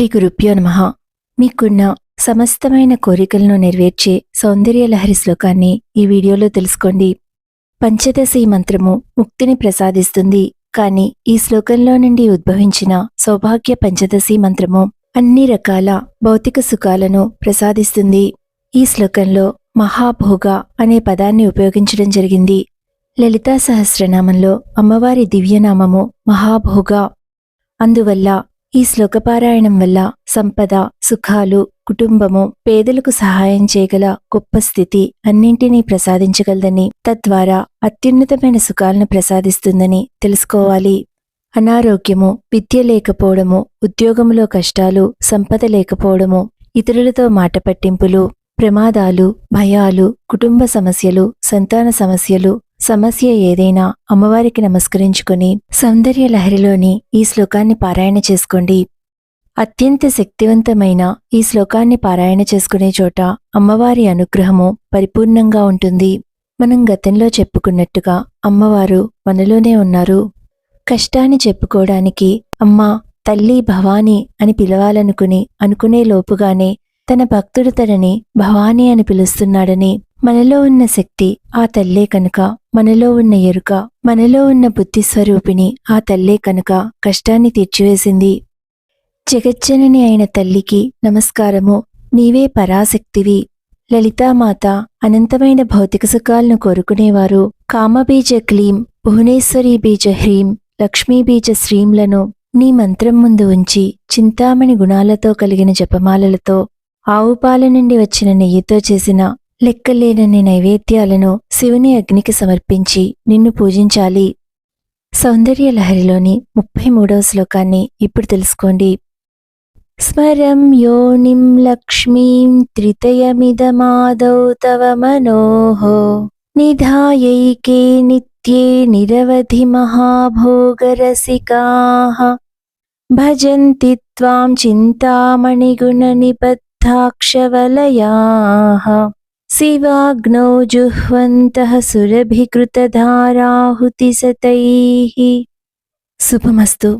శ్రీ గురుభ్యో నమ. మీకున్న సమస్తమైన కోరికలను నెరవేర్చే సౌందర్యలహరి శ్లోకాన్ని ఈ వీడియోలో తెలుసుకోండి. పంచదశి మంత్రము ముక్తిని ప్రసాదిస్తుంది. కాని ఈ శ్లోకంలో నుండి ఉద్భవించిన సౌభాగ్య పంచదశి మంత్రము అన్ని రకాల భౌతిక సుఖాలను ప్రసాదిస్తుంది. ఈ శ్లోకంలో మహాభోగ అనే పదాన్ని ఉపయోగించడం జరిగింది. లలితా సహస్రనామంలో అమ్మవారి దివ్యనామము మహాభోగ. అందువల్ల ఈ శ్లోకపారాయణం వల్ల సంపద సుఖాలు కుటుంబము పేదలకు సహాయం చేయగల గొప్ప స్థితి అన్నింటినీ ప్రసాదించగలదని తద్వారా అత్యున్నతమైన సుఖాలను ప్రసాదిస్తుందని తెలుసుకోవాలి. అనారోగ్యము విద్య లేకపోవడము ఉద్యోగములో కష్టాలు సంపద లేకపోవడము ఇతరులతో మాట పట్టింపులు ప్రమాదాలు భయాలు కుటుంబ సమస్యలు సంతాన సమస్యలు సమస్య ఏదైనా అమ్మవారికి నమస్కరించుకొని సౌందర్య లహరిలోని ఈ శ్లోకాన్ని పారాయణ చేసుకోండి. అత్యంత శక్తివంతమైన ఈ శ్లోకాన్ని పారాయణ చేసుకునే చోట అమ్మవారి అనుగ్రహము పరిపూర్ణంగా ఉంటుంది. మనం గతంలో చెప్పుకున్నట్టుగా అమ్మవారు మనలోనే ఉన్నారు. కష్టాన్ని చెప్పుకోవడానికి అమ్మ తల్లి భవానీ అని పిలవాలనుకుని అనుకునే లోపుగానే తన భక్తుడు తనని భవానీ అని పిలుస్తున్నాడని మనలో ఉన్న శక్తి ఆ తల్లే కనుక మనలో ఉన్న ఎరుక మనలో ఉన్న బుద్ధి స్వరూపిణి ఆ తల్లే కనుక కష్టాన్ని తీర్చివేసింది. జగజ్జనని అయిన తల్లికి నమస్కారము. నీవే పరాశక్తివి. లలితామాత అనంతమైన భౌతిక సుఖాలను కోరుకునేవారు. కామబీజ క్లీం భువనేశ్వరీ బీజ హ్రీం లక్ష్మీబీజ శ్రీంలను నీ మంత్రం ముందు ఉంచి చింతామణి గుణాలతో కలిగిన జపమాలలతో ఆవుపాల నుండి వచ్చిన నెయ్యితో చేసిన లెక్కలేనన్ని నైవేద్యాలను శివుని అగ్నికి సమర్పించి నిన్ను పూజించాలి. సౌందర్య లహరిలోని ముప్పై మూడవ శ్లోకాన్ని ఇప్పుడు తెలుసుకోండి. స్మరం యోనిం లక్ష్మీం త్రితయమిదమాదౌ తవ మనోహో నిధాయైకే నిత్యే నిరవధి మహాభోగరసికాః భజంతి త్వాం చింతామణిగుణనిబద్ధాక్షవలయాः శివాగ్నౌ జుహ్వంతః సురభికృతధారాహుతిసతైः శుభమస్తు